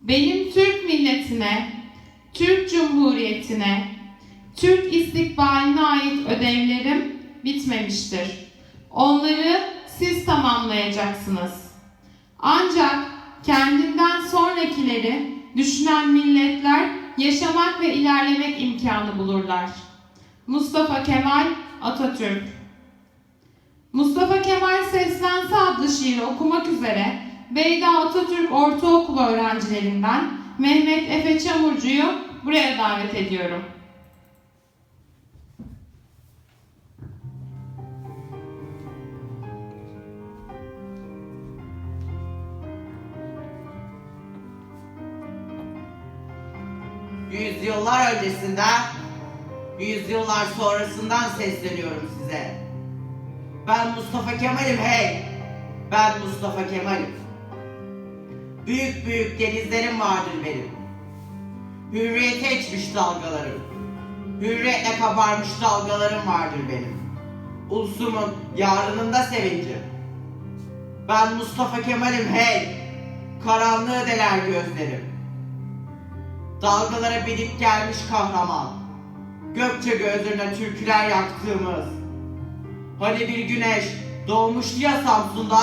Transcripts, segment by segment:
Benim Türk milletine, Türk Cumhuriyeti'ne, Türk istikbaline ait ödevlerim bitmemiştir. Onları siz tamamlayacaksınız. Ancak kendinden sonrakileri düşünen milletler yaşamak ve ilerlemek imkanı bulurlar. Mustafa Kemal Atatürk Mustafa Kemal Seslense adlı şiiri okumak üzere Beyda Atatürk Ortaokulu öğrencilerinden Mehmet Efe Çamurcu'yu buraya davet ediyorum. Yüzyıllar öncesinden, yüzyıllar sonrasından sesleniyorum size. Ben Mustafa Kemal'im hey! Ben Mustafa Kemal'im. Büyük büyük denizlerim vardır benim. Hürriyete içmiş dalgalarım. Hürriyetle kabarmış dalgalarım vardır benim. Ulusumun yarınında sevincim. Ben Mustafa Kemal'im hey! Karanlığı deler gözlerim. Dalgalara binip gelmiş kahraman. Gökçe gözlerine türküler yaktığımız. Hani bir güneş doğmuştu ya Samsun'da.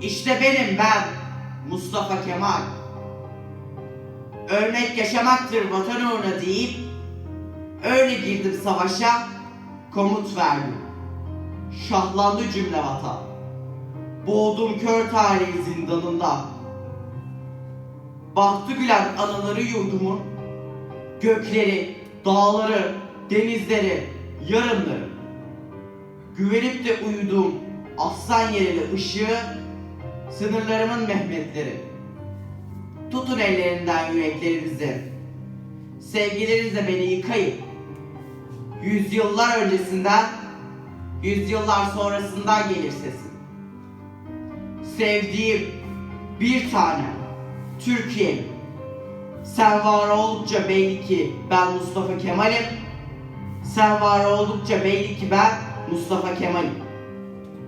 İşte benim ben Mustafa Kemal. Örnek yaşamaktır vatan uğruna deyip öyle girdim savaşa komut verdim. Şahlandı cümle vatan. Boğdum kör tarihi zindanında. Bahtı gülen anaları yurdumun, gökleri, dağları, denizleri, yarınları. Güvenip de uyuduğum aslan yerili ışığı, sınırlarımın Mehmetleri. Tutun ellerinden yüreklerinizi, sevgilerinizle beni yıkayın. Yüzyıllar öncesinden, yüzyıllar sonrasından gelir sesim. Sevdiğim bir tanem. Türkiye. Sen var oldukça belli ki ben Mustafa Kemal'im. Sen var oldukça belli ki ben Mustafa Kemal'im.